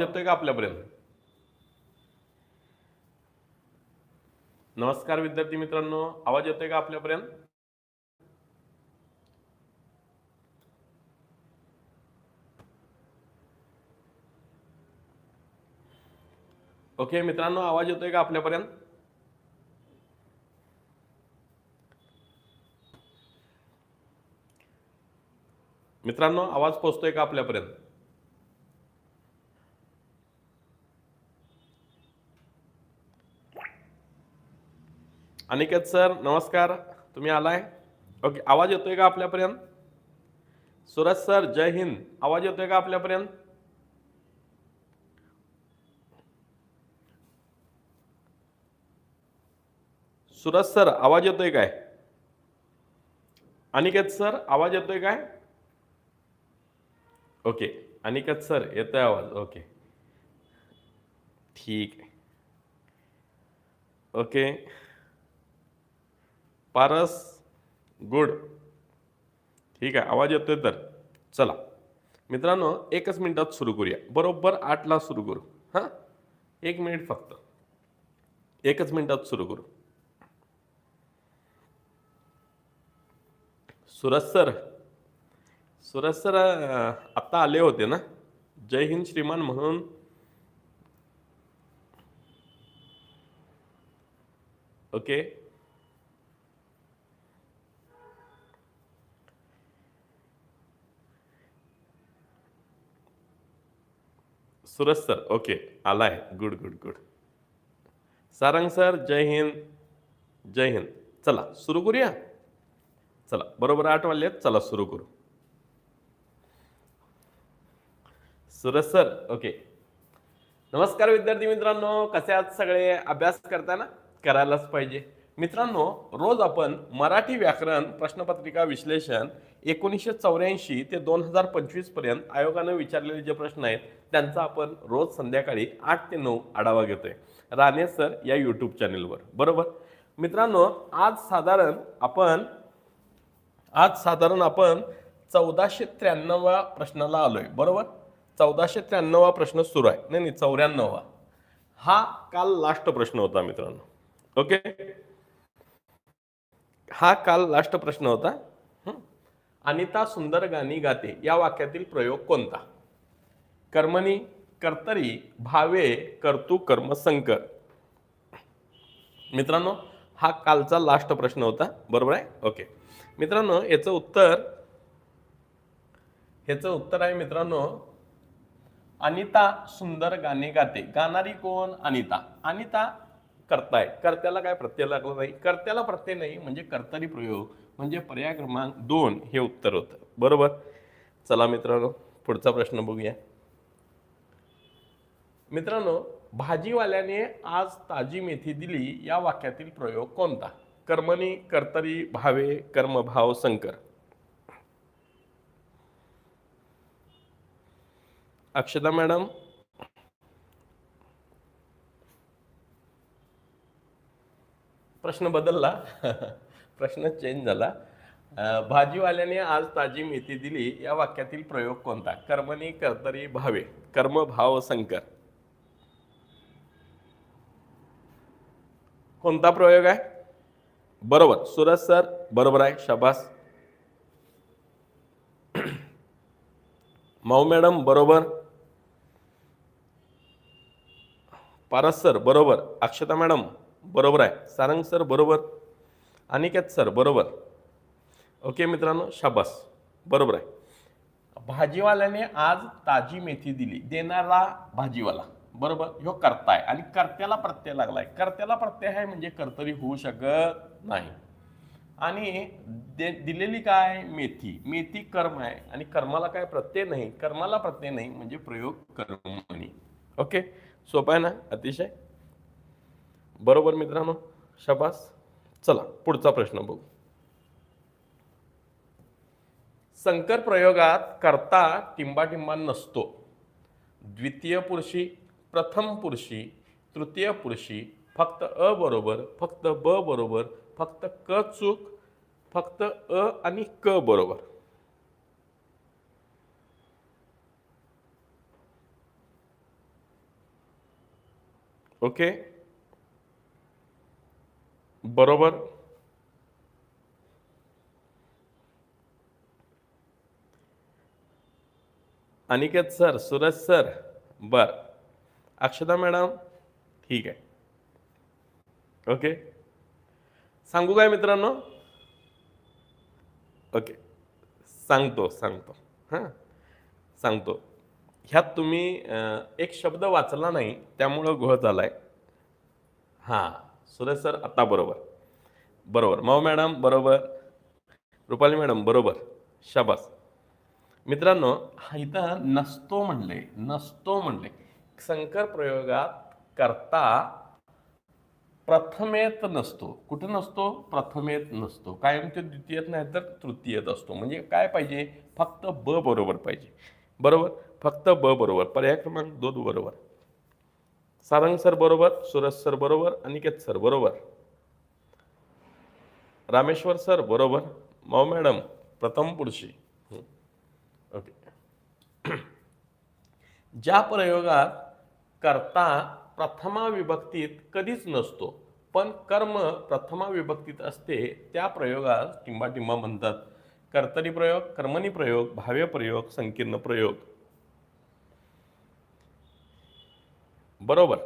येतोय का आपल्यापर्यंत? नमस्कार विद्यार्थी मित्रांनो आवाज येतोय का आपल्यापर्यंत? ओके मित्रांनो आवाज येतोय का आपल्यापर्यंत? मित्रांनो आवाज पोचतोय का आपल्यापर्यंत? अनिकेत सर नमस्कार. तुम्ही आलाय? ओके आवाज येतोय का आपल्यापर्यंत? सुरज सर जय हिंद. आवाज येतोय का आपल्यापर्यंत? सुरज सर आवाज येतोय काय? अनिकेत सर आवाज येतोय काय? ओके अनिकेत सर येतोय आवाज. ओके. ठीक आहे. ओके. पारस गुड. ठीक आहे आवाज येतोय तर. चला. मित्रांनो एकच मिनिटात सुरू करूया. बरोबर आठला सुरू करू. हां? एक मिनिट फक्त. एकच मिनिटात सुरू करू. सुरज सर. सुरज सर आत्ता आले होते ना? जय हिंद श्रीमान म्हणून. ओके. सुरज सर ओके आलाय. Good good good Sarang sir Jai Hind. Jai Hind. चला सुरू करूया? चला बरोबर आठ वाजलेत चला सुरू करू. Suraj sir okay. नमस्कार विद्यार्थी मित्रांनो. कसे आहात सगळे? अभ्यास करताना करायलाच पाहिजे. मित्रांनो रोज आपण मराठी व्याकरण प्रश्नपत्रिका विश्लेषण एकोणीसशे चौऱ्याऐंशी ते दोन हजार पंचवीसपर्यंत आयोगानं विचारलेले जे प्रश्न आहेत त्यांचा आपण रोज संध्याकाळी आठ ते नऊ आढावा घेतोय. राणे सर या यूट्यूब चॅनेलवर बरोबर? मित्रांनो आज साधारण आपण आज साधारण आपण चौदाशे त्र्याण्णवा प्रश्नाला आलोय. बरोबर? चौदाशे त्र्याण्णवा प्रश्न सुरू आहे. नाही नाही चौऱ्याण्णवा. हा काल लास्ट प्रश्न होता मित्रांनो. ओके? हा काल लास्ट प्रश्न होता. अनिता सुंदर गाणी गाते या वाक्यातील प्रयोग कोणता? कर्मणी कर्तरी भावे कर्तू कर्म संकर मित्रांनो हा कालचा लास्ट प्रश्न होता. बरोबर आहे? ओके. मित्रांनो याचं उत्तर ह्याचं उत्तर आहे मित्रांनो अनिता सुंदर गाणे गाते. गाणारी कोण? अनिता. अनिता करताय. कर्त्याला काय प्रत्यय लागला नाही? कर्त्याला प्रत्यय नाही म्हणजे कर्तरी प्रयोग म्हणजे पर्याय क्रमांक दोन हे उत्तर होतं. बरोबर? चला मित्रांनो पुढचा प्रश्न बघूया. मित्रांनो भाजीवाल्याने आज ताजी मेथी दिली या वाक्यातील प्रयोग कोणता? कर्मणी कर्तरी भावे कर्मभाव संकर. अक्षता मॅडम? प्रश्न बदलला. प्रश्न चेंज झाला. भाजीवाल्याने आज ताजी मेथी दिली. या वाक्यातील प्रयोग कोणता? कर्मणी कर्तरी भावे. कर्मभाव संकर. कोणता प्रयोग आहे? बरोबर. सुरज सर बरोबर आहे. शबास. माऊ मॅडम बरोबर. पारस सर बरोबर. अक्षता मॅडम बरोबर आहे. सारंग सर बरोबर. अनिकेत सर बरोबर. ओके मित्रांनो शाबास. बरोबर आहे. भाजीवाल्याने आज ताजी मेथी दिली. देणारा भाजीवाला. बरोबर? ह्यो करताय. आणि कर्त्याला प्रत्यय लागलाय. कर्त्याला प्रत्यय आहे म्हणजे कर्तरी होऊ शकत नाही. आणि दे दिलेली काय? मेथी. मेथी कर्म आहे. आणि कर्माला काय प्रत्यय नाही? कर्माला प्रत्यय नाही म्हणजे प्रयोग कर्मणी ओके? सोपं आहे ना? अतिशय? बरोबर मित्रांनो? शबास. चला पुढचा प्रश्न बघू. संकर प्रयोगात करता टिंबाटिंबा नसतो. द्वितीय पुरुषी प्रथम पुरुषी तृतीय पुरुषी फक्त अ बरोबर फक्त ब बरोबर फक्त क चूक फक्त अ आणि क बरोबर. ओके? बरोबर? अनिकेत सर सुरज सर बर. अक्षता मॅडम ठीक आहे. ओके. सांगू काय मित्रांनो? ओके. सांगतो सांगतो. हां. सांगतो. ह्यात तुम्ही एक शब्द वाचला नाही त्यामुळं घोळ आहे हां. सुरेश सर आता बरोबर. बरोबर. मऊ मॅडम बरोबर. रुपाली मॅडम बरोबर. शाबास. मित्रांनो इथं नसतो म्हणले नसतो म्हणले. संकर प्रयोगात करता प्रथमेत नसतो. कुठं नसतो? प्रथमेत नसतो. कायम ते द्वितीयत नाही तर तृतीयत असतो. म्हणजे काय पाहिजे? फक्त ब बरोबर पाहिजे. बरोबर? फक्त ब बरोबर. पर्याय क्रमांक दोन बरोबर. सारंग सर बरोबर सुरज सर बरोबर अनिकेत सर बरोबर. रामेश्वर सर बरोबर माऊ मॅडम प्रथम पुढशी ओके. ज्या प्रयोगात कर्ता प्रथमा विभक्तीत कधीच नसतो पण कर्म प्रथमा विभक्तीत असते त्या प्रयोगात टिंबाटिंबा म्हणतात. कर्तरी प्रयोग कर्मणी प्रयोग भाव्य प्रयोग संकीर्ण प्रयोग. बरोबर.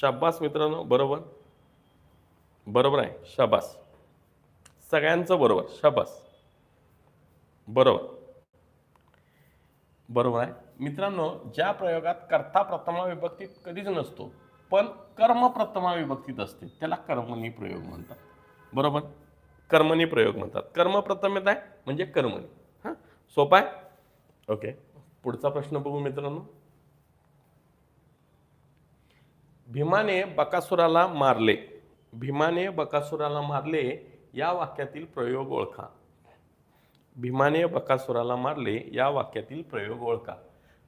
शाबास मित्रांनो बरोबर. बरोबर आहे शाबास. सगळ्यांचं बरोबर शाबास. बरोबर. बरोबर आहे. मित्रांनो ज्या प्रयोगात कर्ता प्रथमा विभक्तीत कधीच नसतो पण कर्म प्रथमा विभक्तीत असते त्याला कर्मणी प्रयोग म्हणतात. बरोबर? कर्मणी प्रयोग म्हणतात. कर्म प्रथमेत आहे म्हणजे कर्मणी. हां? सोपा आहे? ओके. पुढचा प्रश्न बघू मित्रांनो. भीमाने बकासुराला मारले. भीमाने बकासुराला मारले या वाक्यातील प्रयोग ओळखा. भीमाने बकासुराला मारले या वाक्यातील प्रयोग ओळखा.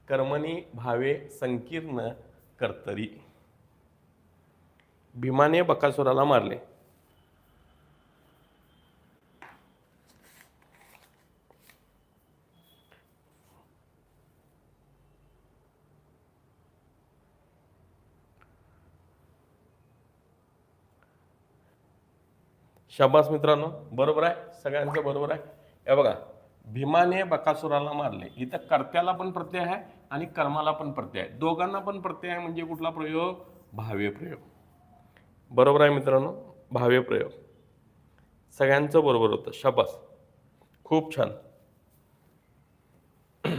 कर्मणी भावे संकीर्ण कर्तरी. भीमाने बकासुराला मारले. शाबास मित्रांनो. बरोबर आहे? सगळ्यांचं बरोबर आहे? हे बघा भीमाने बकासुराला मारले. इथं कर्त्याला पण प्रत्यय आहे आणि कर्माला पण प्रत्यय आहे. दोघांना पण प्रत्यय आहे म्हणजे कुठला प्रयोग? भाव्य प्रयोग. बरोबर आहे मित्रांनो? भाव्य प्रयोग. सगळ्यांचं बरोबर होतं. शाबास. खूप छान.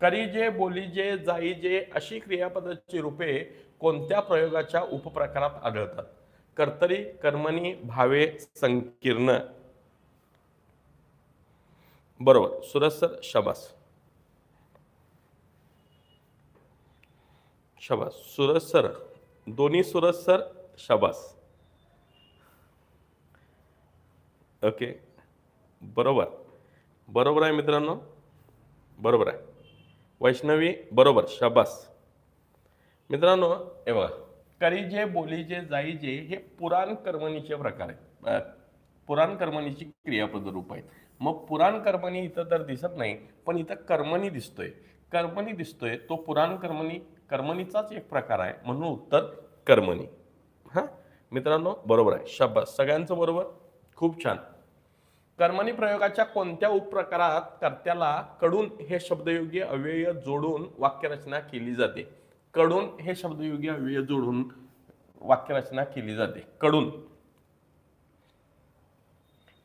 करी जे बोली जे जाई जे अशी क्रियापदाची रूपे कोणत्या प्रयोगाच्या उपप्रकारात आढळतात? कर्तरी कर्मणी भावे संकीर्ण. बरोबर. सुरज सर शबास. शबास. सुरज सर दोन्ही सुरज सर शबास. ओके. बरोबर. बरोबर आहे मित्रांनो? बरोबर आहे. वैष्णवी बरोबर. शबास. मित्रांनो हे बघा. करीजे बोलीजे जाईजे हे पुराण कर्मणीचे प्रकार आहेत. पुराण कर्मणीची क्रियापद रूप आहेत. मग पुराण कर्मणी इथं तर दिसत नाही पण इथं कर्मणी दिसतोय. कर्मणी दिसतोय तो पुराण कर्मणी कर्मणीचाच एक प्रकार आहे. म्हणून उत्तर कर्मणी हां? मित्रांनो बरोबर आहे. शाबास. सगळ्यांचं बरोबर? खूप छान. कर्मणी प्रयोगाच्या कोणत्या उपप्रकारात कर्त्याला कडून हे शब्दयोगी अव्यय जोडून वाक्यरचना केली जाते? कडून हे शब्दयोगी अव्यय जोडून वाक्यरचना केली जाते. कडून.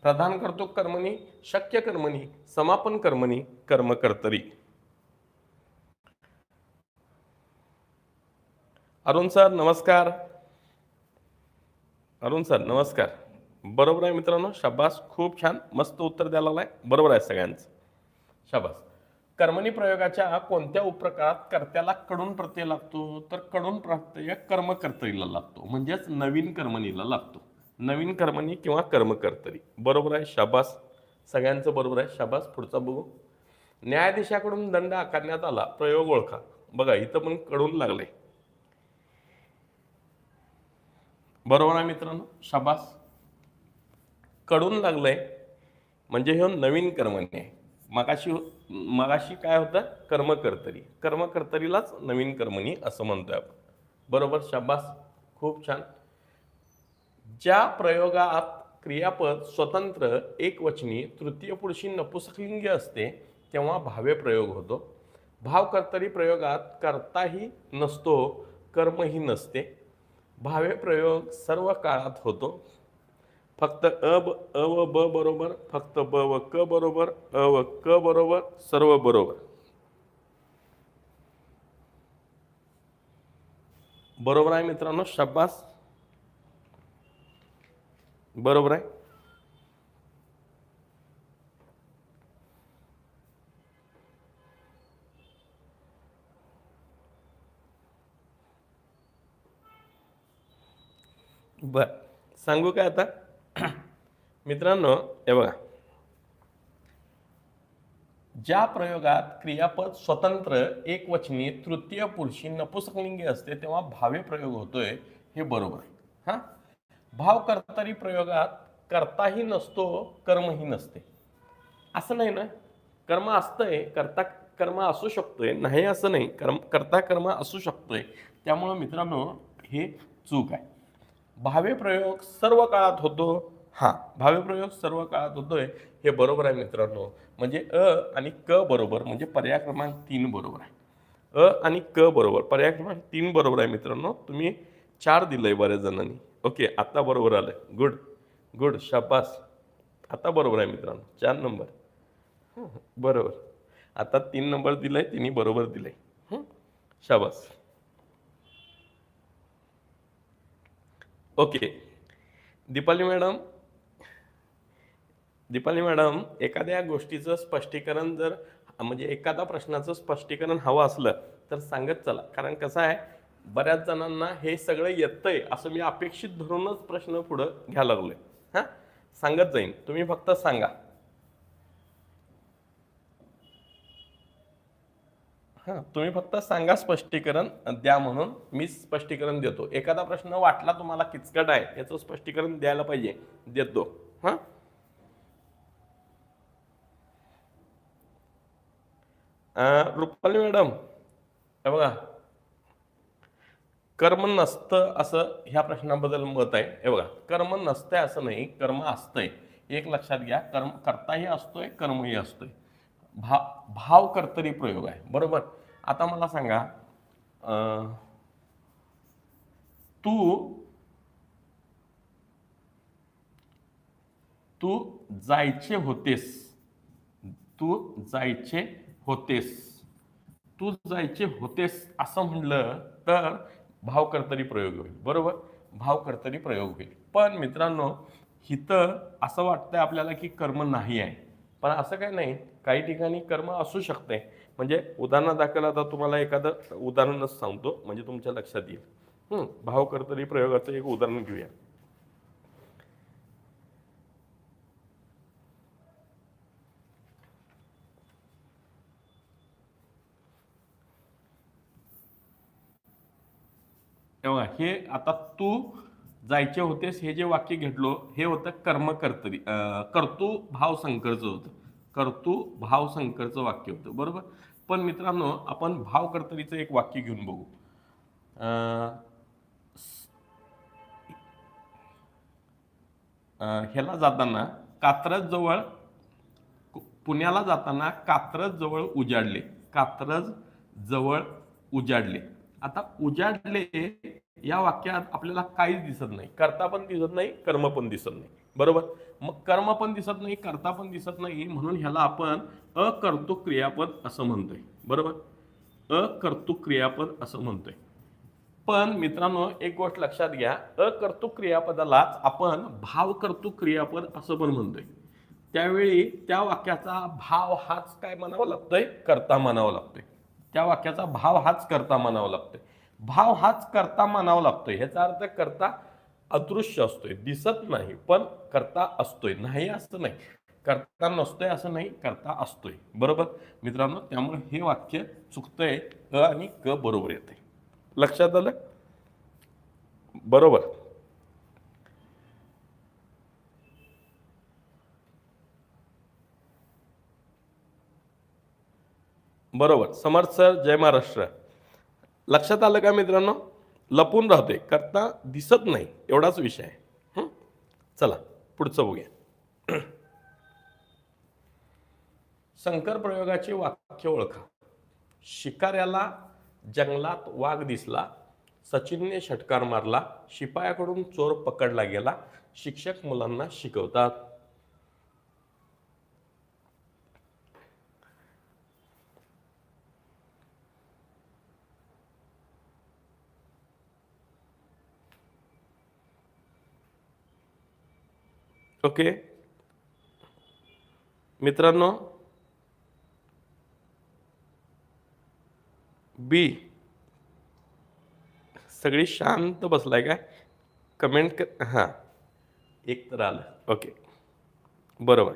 प्रधान करतो कर्मणी शक्य कर्मणी समापन कर्मणी कर्मकर्तरी. अरुण सर नमस्कार. अरुण सर नमस्कार. बरोबर आहे मित्रांनो? शाबास खूप छान. मस्त उत्तर द्यायला लागलाय. बरोबर आहे सगळ्यांचं. शाबास. कर्मणी प्रयोगाच्या कोणत्या उपप्रकारात कर्त्याला कडून प्रत्यय लागतो? तर कडून प्रत्यय कर्मकर्तरीला लागतो. म्हणजेच नवीन कर्मणीला लागतो. नवीन कर्मणी किंवा कर्मकर्तरी. बरोबर आहे शाबास. सगळ्यांचं बरोबर आहे शाबास. पुढचा बघू. न्यायाधीशाकडून दंड आकारण्यात आला. प्रयोग ओळखा. बघा इथं पण कडून लागले बरोबर आहे मित्रांनो? शाबास. कडून लागलंय. म्हणजे हे नवीन कर्मणी आहे. मगाशी हो- मगाशी काय होतं? कर्मकर्तरी. कर्मकर्तरीलाच नवीन कर्मणी असं म्हणतोय आपण. बरोबर? शाबास. खूप छान. ज्या प्रयोगात क्रियापद स्वतंत्र एकवचनी तृतीय पुरुषी नपुसकलिंगी असते तेव्हा भावे प्रयोग होतो. भावकर्तरी प्रयोगात कर्ताही नसतो कर्मही नसते. भावे प्रयोग सर्व काळात होतो. फक्त अ ब अ व ब बरोबर फक्त ब व क बरोबर अ व क बरोबर सर्व बरोबर. बरोबर आहे मित्रांनो शब्बास बरोबर आहे? बर सांगू काय आता? मित्रांनो हे बघा. ज्या प्रयोगात क्रियापद स्वतंत्र एकवचनी तृतीय पुरुषी नपुसकलिंगी असते तेव्हा भावे प्रयोग होतोय हे बरोबर. आहे हा? भाव कर्तरी प्रयोगात कर्ताही नसतो कर्मही नसते. असं नाही ना? कर्म असतंय कर्ता कर्म असू शकतोय. नाही असं नाही कर्म कर्ता कर्म असू शकतोय. त्यामुळं मित्रांनो हे चूक आहे. भावे प्रयोग सर्व काळात होतो. हा. भावे प्रयोग सर्व काळात होतोय हे बरोबर आहे मित्रांनो. म्हणजे अ आणि क बरोबर म्हणजे पर्याय क्रमांक तीन बरोबर आहे. अ आणि क बरोबर पर्याय क्रमांक तीन बरोबर आहे मित्रांनो. तुम्ही चार दिलंय बऱ्याच जणांनी. ओके आता बरोबर आलंय. गुड गुड शाबास. आता बरोबर आहे मित्रांनो. चार नंबर. बरोबर. आता तीन नंबर दिलाय तिने बरोबर दिलंय. हं, शाबास. Okay. Deepali madam. Deepali madam एखाद्या गोष्टीचं स्पष्टीकरण जर म्हणजे एखादा प्रश्नाचं स्पष्टीकरण हवं असलं तर सांगत चला. कारण कसं आहे बऱ्याच जणांना हे सगळं येतंय असं मी अपेक्षित धरूनच प्रश्न पुढं घ्यायला लागलोय. हां? सांगत जाईन. तुम्ही फक्त सांगा. हा. तुम्ही फक्त सांगा स्पष्टीकरण द्या म्हणून मी स्पष्टीकरण देतो. एखादा प्रश्न वाटला तुम्हाला किचकट आहे याचं स्पष्टीकरण द्यायला पाहिजे. देतो. हा? रुपाली मॅडम हे बघा. कर्म नसतं असं ह्या प्रश्नाबद्दल मत आहे. हे बघा. कर्म नसतंय असं नाही कर्म असतंय. एक लक्षात घ्या. कर्म कर्ताही असतोय कर्मही असतोय. भा भाव कर्तरी प्रयोग आहे. बरोबर? आता मला सांगा अं, तू तू जायचे होतेस. तू जायचे होतेस. तू जायचे होतेस असं म्हणलं तर भावकर्तरी प्रयोग होईल. बरोबर? भावकर्तरी प्रयोग होईल. पण मित्रांनो हिथं असं वाटतंय आपल्याला की कर्म नाही आहे. पण असं काय नाही. काही ठिकाणी कर्म असू शकते. म्हणजे उदाहरणादाखल आता तुम्हाला एखादं उदाहरणच सांगतो. म्हणजे तुमच्या लक्षात येईल. भावकर्तरी भाव कर्तरी प्रयोगाचं एक उदाहरण घेऊया. तेव्हा हे आता तू जायचे होतेस हे जे वाक्य घेतलो हे होतं कर्म कर्तरी कर्तू भाव संकरचं होतं. कर्तू भाव संकरचं वाक्य होतं. बरोबर? पण मित्रांनो आपण भाव कर्तरीचं एक वाक्य घेऊन बघू. ह्याला जाताना कात्रज जवळ पुण्याला जाताना कात्रज जवळ उजाडले. कात्रज जवळ उजाडले. आता उजाडले या वाक्यात आपल्याला काहीच दिसत नाही. कर्ता पण दिसत नाही कर्म पण दिसत नाही. बरोबर? मग कर्म पण दिसत नाही करता पण दिसत नाही म्हणून ह्याला आपण अकर्तुक क्रियापद असं म्हणतोय. बरोबर? अकर्तुक क्रियापद असं म्हणतोय. पण मित्रांनो एक गोष्ट लक्षात घ्या अकर्तुक क्रियापदालाच आपण भावकर्तुक क्रियापद असं पण म्हणतोय. त्यावेळी त्या वाक्याचा भाव हाच काय म्हणावा लागतोय? करता म्हणावा लागतोय. त्या वाक्याचा भाव हाच करता म्हणावा लागतोय. भाव हाच करता म्हणावा लागतोय. ह्याचा अर्थ करता अदृश्य असतोय दिसत नाही पण करता असतोय नाही असं नाही. करता नसतोय असं नाही करता असतोय. बरोबर? मित्रांनो त्यामुळे हे वाक्य चुकतंय अ आणि क बरोबर येते लक्षात आलं? बरोबर. बरोबर. समर्थ सर जय महाराष्ट्र. लक्षात आलं का मित्रांनो? लपून राहते करता दिसत नाही एवढाच विषय आहे. चला पुढचं बघूया. शंकर प्रयोगाचे वाक्य ओळखा. शिकाऱ्याला जंगलात वाघ दिसला सचिनने षटकार मारला शिपायाकडून चोर पकडला गेला शिक्षक मुलांना शिकवतात. ओके. मित्रांनो बी. सगळी शांत बसलाय काय? कमेंट कर हां. एक तर आलं. ओके. बरोबर.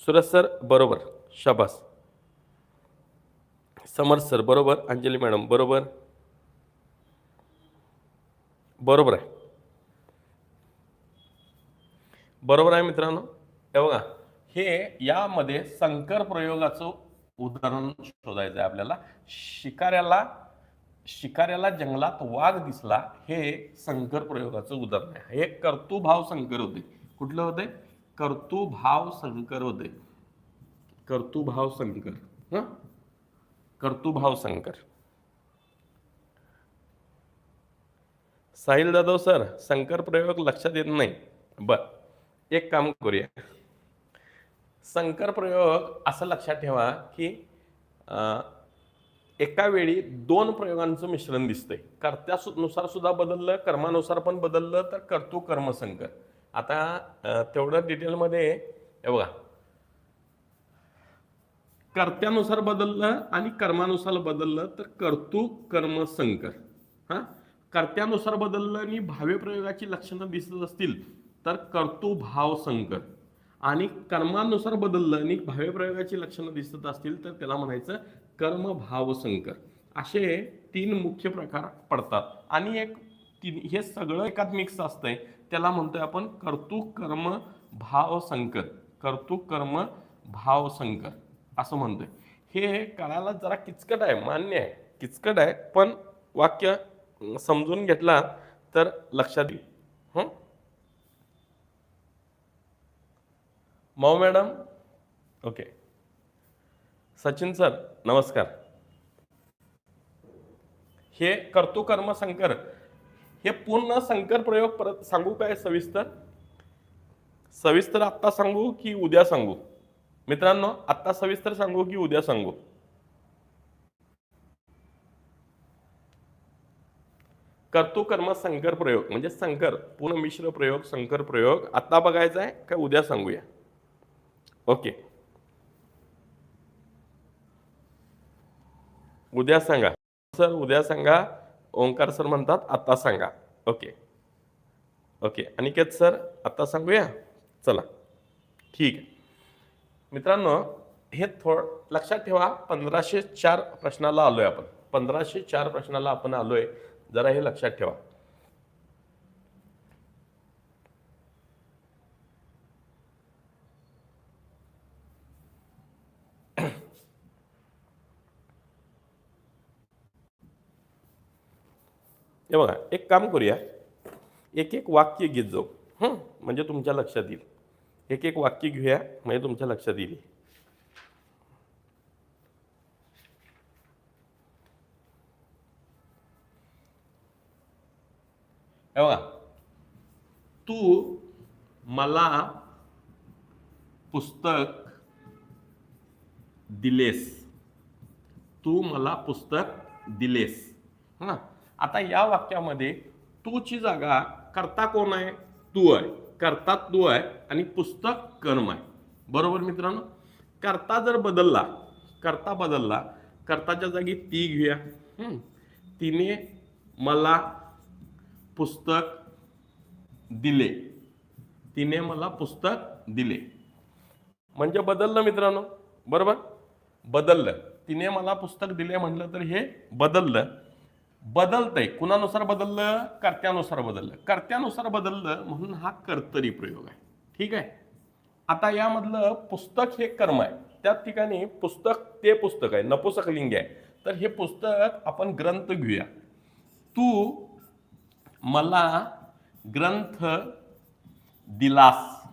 सुरज सर बरोबर. शाबास. समर सर बरोबर. अंजली मॅडम बरोबर. बरोबर आहे. बरोबर आहे मित्रांनो? हे बघा हे यामध्ये संकर प्रयोगाचं उदाहरण शोधायचं आहे आपल्याला. शिकाऱ्याला शिकाऱ्याला जंगलात वाघ दिसला हे संकर प्रयोगाचं उदाहरण आहे. हे कर्तुभाव संकर होते. कुठलं होते? कर्तुभाव संकर होते. कर्तुभाव संकर हं? कर्तुभाव संकर. साहिल जाधव सर संकर प्रयोग लक्षात येत नाही. बर. एक काम करूया. संकर प्रयोग असं लक्षात ठेवा की एका वेळी दोन प्रयोगांचं मिश्रण दिसतंय. कर्त्यानुसार सुद्धा बदललं कर्मानुसार पण बदललं तर कर्तू कर्मसंकर आता अं, तेवढं डिटेलमध्ये हे बघा. कर्त्यानुसार बदललं आणि कर्मानुसार बदललं तर कर्तू कर्म संकर हा? कर्त्यानुसार बदललं आणि भाव्य प्रयोगाची लक्षणं दिसत असतील तर कर्तुभाव संकर आणि कर्मानुसार बदललं आणि भाव्यप्रयोगाची लक्षणं दिसत असतील तर त्याला म्हणायचं कर्म भाव संकर असे तीन मुख्य प्रकार पडतात. आणि एक तीन हे सगळं एकात मिक्स असतंय. त्याला म्हणतोय आपण कर्तुक कर्म भाव संकर कर्तु कर्म भाव संकर असं म्हणतोय. हे कळायला जरा किचकट आहे मान्य आहे. किचकट आहे पण वाक्य समजून घेतला तर लक्षात येईल हं मऊ मॅडम? ओके. सचिन सर नमस्कार. हे करतो कर्म संकर हे पूर्ण संकर प्रयोग परत सांगू काय सविस्तर? सविस्तर आत्ता सांगू की उद्या सांगू? मित्रांनो आत्ता सविस्तर सांगू की उद्या सांगू? करतो कर्म संकर प्रयोग म्हणजे संकर पूर्ण मिश्र प्रयोग संकर प्रयोग आत्ता बघायचा आहे का उद्या सांगूया? ओके. उद्या सांगा. सर उद्या सांगा. ओंकार सर म्हणतात आता सांगा. ओके. ओके. अनिकेत सर आता सांगूया? चला. ठीक आहे. मित्रांनो हे थोड लक्षात ठेवा पंधराशे चार प्रश्नाला आलोय आपण. पंधराशे चार प्रश्नाला आपण आलोय. जरा हे लक्षात ठेवा. हे बघा एक काम करूया. एक एक वाक्य घेत जाऊ. म्हणजे तुमच्या लक्षात येईल. एक एक वाक्य घेऊया म्हणजे तुमच्या लक्षात येईल. हे बघा. तू मला पुस्तक दिलेस. तू मला पुस्तक दिलेस. हां? आता या वाक्यामध्ये तूची जागा करता कोण आहे? तू आहे. कर्ता तू आहे आणि पुस्तक कर्म आहे. बरोबर मित्रांनो? करता जर बदलला करता बदलला करताच्या जागी ती घेऊया. तिने मला पुस्तक दिले. तिने मला पुस्तक दिले. म्हणजे बदललं मित्रांनो? बरोबर? बदललं. तिने मला पुस्तक दिले म्हटलं तर हे बदललं. बदलतंय. कुणानुसार बदललं? कर्त्यानुसार बदललं. कर्त्यानुसार बदललं म्हणून हा कर्तरी प्रयोग आहे. ठीक आहे? आता यामधलं पुस्तक हे कर्म आहे. त्या ठिकाणी पुस्तक ते पुस्तक आहे. नपुसक लिंग आहे. तर हे पुस्तक आपण ग्रंथ घेऊया. तू मला ग्रंथ दिलास.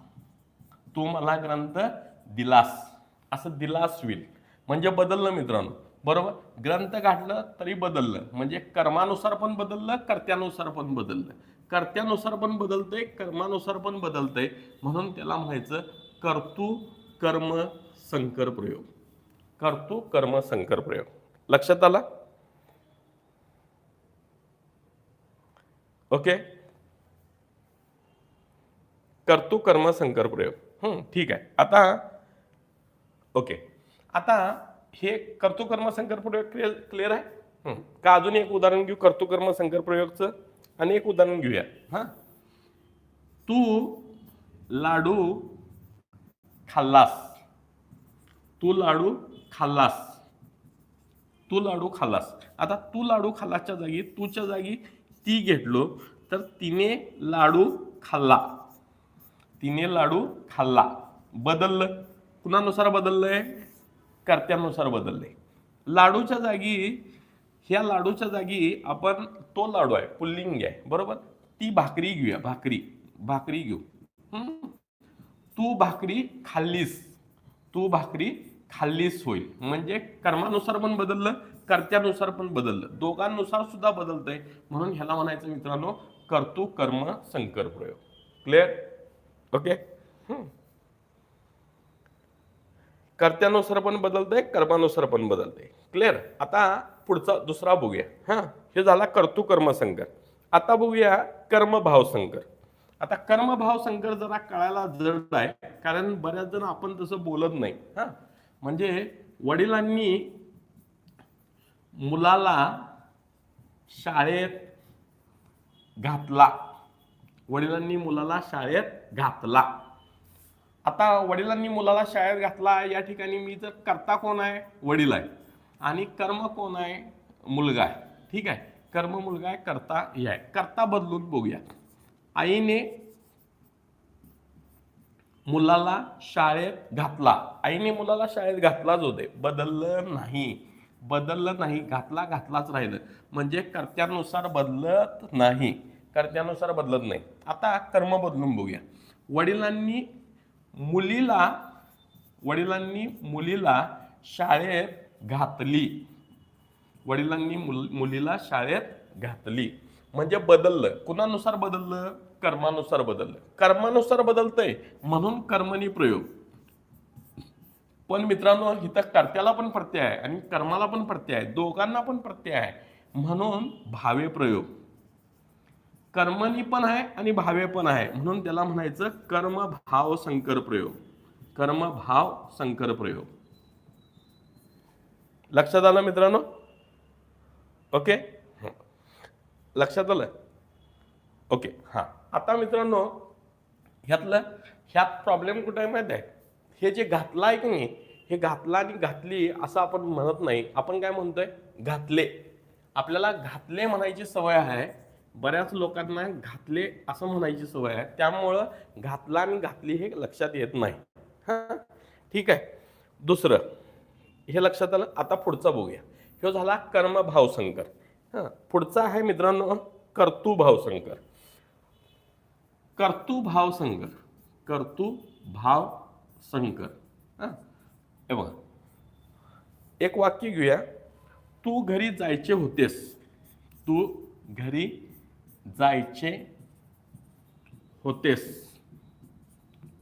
तू मला ग्रंथ दिलास. असं दिलास होईल म्हणजे बदललं मित्रांनो. बरोबर? ग्रंथ गाठलं तरी बदललं. म्हणजे कर्मानुसार पण बदललं कर्त्यानुसार पण बदललं. कर्त्यानुसार पण बदलतंय कर्मानुसार पण बदलतंय. म्हणून त्याला म्हणायचं कर्तू कर्म संकर प्रयोग. कर्तू कर्म संकर प्रयोग. लक्षात आला? ओके? कर्तू कर्म संकर प्रयोग. हम्म ठीक आहे. आता ओके. आता हे कर्तुकर्म संकर प्रयोग क्लिअर क्लिअर आहे. का अजून एक उदाहरण घेऊ कर्तुकर्म संकर प्रयोगचं आणि एक उदाहरण घेऊया. हा. तू लाडू खाल्लास. तू लाडू खाल्लास. तू लाडू खाल्लास. आता तू लाडू खाल्लासच्या जागी तूच्या जागी ती घेतलो तर तिने लाडू खाल्ला. तिने लाडू खाल्ला. बदललं. कुणानुसार बदललंय? कर्त्यानुसार बदलले. लाडूच्या जागी ह्या लाडूच्या जागी आपण तो लाडू आहे पुल्लिंग आहे बरोबर? ती भाकरी घेऊया भाकरी भाकरी घेऊ. तू भाकरी खाल्लीस तू भाकरी खाल्लीस होईल. म्हणजे कर्मानुसार पण बदललं कर्त्यानुसार पण बदललं. दोघांनुसार सुद्धा बदलतंय. म्हणून ह्याला म्हणायचं मित्रांनो कर्तू कर्म संकर प्रयोग. क्लिअर ओके कर्त्यानुसार पण बदलतंय कर्मानुसार पण बदलते क्लिअर आता पुढचा दुसरा बघूया. हा हे झाला कर्तू कर्म संकर आता बघूया कर्मभाव संकर आता कर्मभाव संकर जरा कळायला जड आहे कारण बऱ्याच जण आपण तसं बोलत नाही. हा म्हणजे वडिलांनी मुलाला शाळेत घातला. वडिलांनी मुलाला शाळेत घातला. आता वडिलांनी मुलाला शाळेत घातला या ठिकाणी मी जर कर्ता कोण आहे? वडील आहे. आणि कर्म कोण आहे? मुलगा आहे. ठीक आहे? कर्म मुलगा आहे कर्ता हे आहे. कर्ता बदलून बघूया. आईने मुलाला शाळेत घातला. आईने मुलाला शाळेत घातलाच होते. बदललं नाही. बदललं नाही. घातला घातलाच राहिलं. म्हणजे कर्त्यानुसार बदलत नाही. कर्त्यानुसार बदलत नाही. आता कर्म बदलून बघूया. वडिलांनी मुलीला वडिलांनी मुलीला शाळेत घातली. वडिलांनी मुल मुलीला शाळेत घातली. म्हणजे बदललं. कुणानुसार बदललं? कर्मानुसार बदललं. कर्मानुसार बदलतंय. म्हणून कर्मणी प्रयोग. पण मित्रांनो इथं कर्त्याला पण प्रत्यय आहे आणि कर्माला पण प्रत्यय आहे. दोघांना पण प्रत्यय आहे. म्हणून भावे प्रयोग. कर्मणी पण आहे आणि भावे पण आहे. म्हणून त्याला म्हणायचं कर्मभाव संकर प्रयोग. कर्मभाव संकर प्रयोग. लक्षात आलं मित्रांनो? ओके? लक्षात आलं? ओके हां. आता मित्रांनो ह्यातलं ह्यात प्रॉब्लेम कुठे आहे माहिती आहे? हे जे घातलं आहे की नाही हे घातला आणि घातली असं आपण म्हणत नाही. आपण काय म्हणतोय? घातले. आपल्याला घातले म्हणायची सवय आहे. बऱ्याच लोकांना घातले असं म्हणायची सवय आहे. त्यामुळं घातला आणि घातली हे लक्षात येत नाही. हां? ठीक आहे. दुसरं हे लक्षात आलं आता पुढचा बघूया. ह्यो झाला कर्मभाव संकर. हां? पुढचा आहे मित्रांनो कर्तुभाव संकर. कर्तुभाव संकर. कर्तुभाव संकर. हां? हे बघा. एक वाक्य घेऊया. तू घरी जायचे होतेस. तू घरी जायचे होतेस.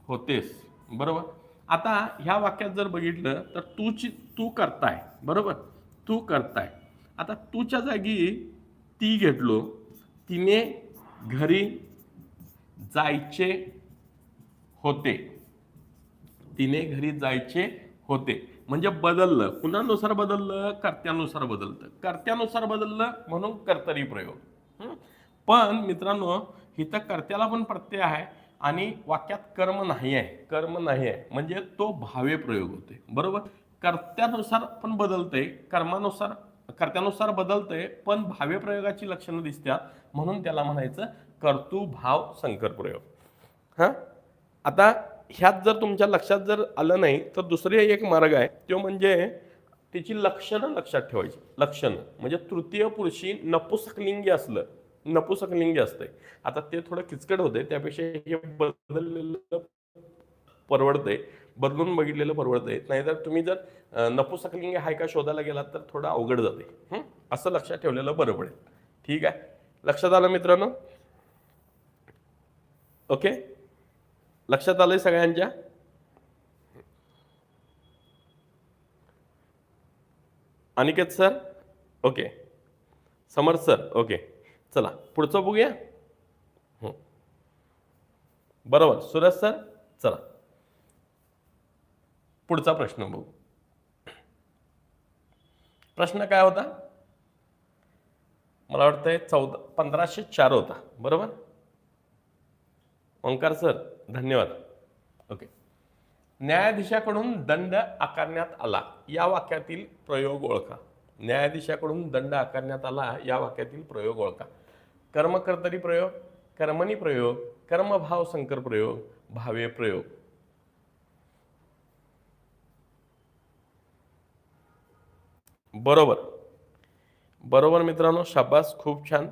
होतेस. बरोबर? आता ह्या वाक्यात जर बघितलं तर तूची तू करताय. बरोबर? तू करताय. आता तूच्या जागी ती घेतलो. तिने घरी जायचे होते. तिने घरी जायचे होते. म्हणजे बदललं. कुणानुसार बदललं? कर्त्यानुसार बदलतं. कर्त्यानुसार बदललं म्हणून कर्तरी प्रयोग. हं? पण मित्रांनो इथं कर्त्याला पण प्रत्यय आहे आणि वाक्यात कर्म नाही आहे. कर्म नाही आहे. म्हणजे तो भावे प्रयोग होते. बरोबर? कर्त्यानुसार पण बदलते कर्मानुसार कर्त्यानुसार बदलते पण भावे प्रयोगाची लक्षणं दिसतात. म्हणून त्याला म्हणायचं कर्तू भाव संकर प्रयोग. हां? आता ह्यात जर तुमच्या लक्षात जर आलं नाही तर दुसरे एक मार्ग आहे. तो म्हणजे त्याची लक्षणं लक्षात ठेवायची. लक्षणं. म्हणजे तृतीय पुरुषी नपुसकलिंगी असलं. नपुसकलिंगी असते आता ते थोडं किचकट होते त्यापेक्षा हे बदललेलं परवडते बदलून बघितलेलं परवडतंय. नाहीतर तुम्ही जर नपुसकलिंग नपुसकलिंगी हाय का शोधायला गेलात तर थोडं अवघड जाते असं लक्षात ठेवलेलं बरं पडेल. ठीक आहे? लक्षात आलं मित्रांनो? ओके? लक्षात आलंय सगळ्यांच्या? Aniket sir? Okay. Samarth sir? Okay. चला पुढचं बघूया. बरोबर सुरज सर? चला. पुढचा प्रश्न बघू. प्रश्न काय होता? मला वाटतंय चौदा पंधराशे चार होता. बरोबर? ओंकार सर धन्यवाद. ओके. न्यायाधीशाकडून दंड आकारण्यात आला. या वाक्यातील प्रयोग ओळखा. न्यायाधीशाकडून दंड आकारण्यात आला या वाक्यातील प्रयोग ओळखा. कर्मकर्तरी प्रयोग कर्मणी प्रयोग कर्मभाव संकर प्रयोग भावे प्रयोग. बरोबर. बरोबर मित्रांनो शाबास खूप छान.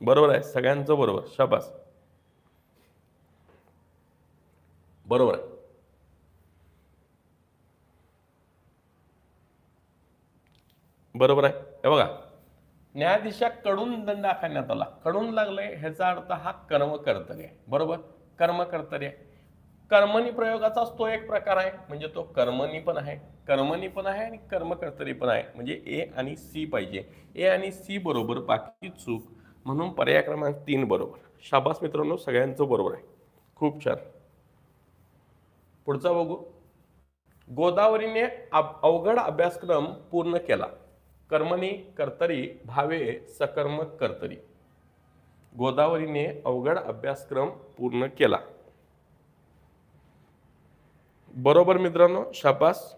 बरोबर आहे सगळ्यांचं बरोबर शाबास. बरोबर आहे. बरोबर आहे. हे बघा. न्यायाधीशाकडून दंड आकारण्यात आला. कडून लागलंय ह्याचा अर्थ हा कर्म कर्तव्य आहे बरोबर? कर्म कर्तव्य आहे कर्मणी प्रयोगाचाच तो एक प्रकार आहे म्हणजे तो कर्मणी पण आहे. कर्मणी पण आहे आणि कर्मकर्तरी पण आहे. म्हणजे ए आणि सी पाहिजे. ए आणि सी बरोबर बाकी चूक म्हणून पर्याय क्रमांक तीन बरोबर. शाबास मित्रांनो सगळ्यांचं बरोबर आहे. खूप छान. पुढचा बघू. गोदावरीने अवघड अभ्यासक्रम पूर्ण केला. कर्मणी कर्तरी भावे सकर्मक कर्तरी. गोदावरीने अवघड अभ्यासक्रम पूर्ण केला. बरोबर मित्रांनो शाबास.